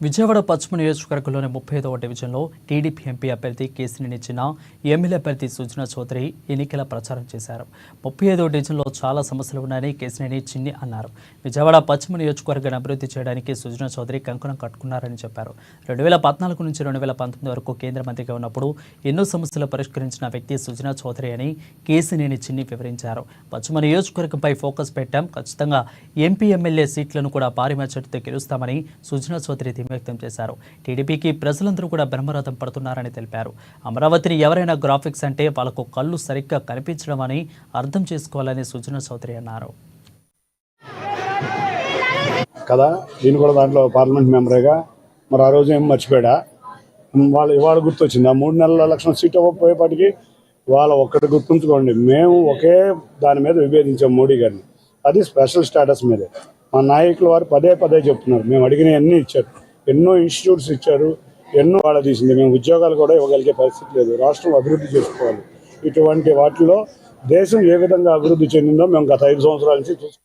విజయవాడ పశ్చిమ నియోజకవర్గంలోని ముప్పై ఐదవ డివిజన్లో టీడీపీ ఎంపీ అభ్యర్థి కేసీని ఇచ్చిన ఎమ్మెల్యే అభ్యర్థి సుజనా చౌదరి ఎన్నికల ప్రచారం చేశారు. ముప్పై ఐదవ డివిజన్లో చాలా సమస్యలు ఉన్నాయని కేసీని చిన్ని అన్నారు. విజయవాడ పశ్చిమ నియోజకవర్గాన్ని అభివృద్ధి చేయడానికి సుజనా చౌదరి కంకణం కట్టుకున్నారని చెప్పారు. రెండు వేల పద్నాలుగు నుంచి రెండు వేల పంతొమ్మిది వరకు కేంద్ర మంత్రిగా ఉన్నప్పుడు ఎన్నో సమస్యలు పరిష్కరించిన వ్యక్తి సుజనా చౌదరి అని కేసీనేని చిన్ని వివరించారు. పశ్చిమ నియోజకవర్గంపై ఫోకస్ పెట్టాం. ఖచ్చితంగా ఎంపీ ఎమ్మెల్యే సీట్లను కూడా భారీ మెజార్టీతో గెలుస్తామని సుజనా చౌదరి ధీమా వ్యక్తం చేశారు. టీడీపీకి ప్రజలందరూ కూడా బ్రహ్మరథం పడుతున్నారని తెలిపారు. అమరావతిని ఎవరైనా గ్రాఫిక్స్ అంటే వాళ్ళకు కళ్ళు సరిగ్గా కనిపించడం అని అర్థం చేసుకోవాలని సుజన చౌదరి అన్నారు. కదా? దీని కూడా దాంట్లో పార్లమెంట్ మెంబరేగా. మరి ఆ రోజు ఏం మర్చిపోయాడా? వాళ్ళు ఇవాళ గుర్తొచ్చింది? ఆ మూడు నెలల లక్షణం సీట్ అవ్వకపోయేపాటికి వాళ్ళ ఒక్కటి గుర్తుంచుకోండి. మేము ఒకే దాని మీద విభేదించాం మోడీ గారిని. అది స్పెషల్ స్టేటస్ మీదే. మా నాయకులు వారు పదే పదే చెప్తున్నారు. మేము అడిగినవన్నీ ఇచ్చారు. ఎన్నో ఇన్స్టిట్యూట్స్ ఇచ్చారు ఎన్నో వాళ్ళ తీసింది. మేము ఉద్యోగాలు కూడా ఇవ్వగలిగే పరిస్థితి లేదు. రాష్ట్రం అభివృద్ధి చేసుకోవాలి. ఇటువంటి వాటిలో దేశం ఏ విధంగా అభివృద్ధి చెందిందో మేము గత ఐదు సంవత్సరాల నుంచి చూసుకుంటాం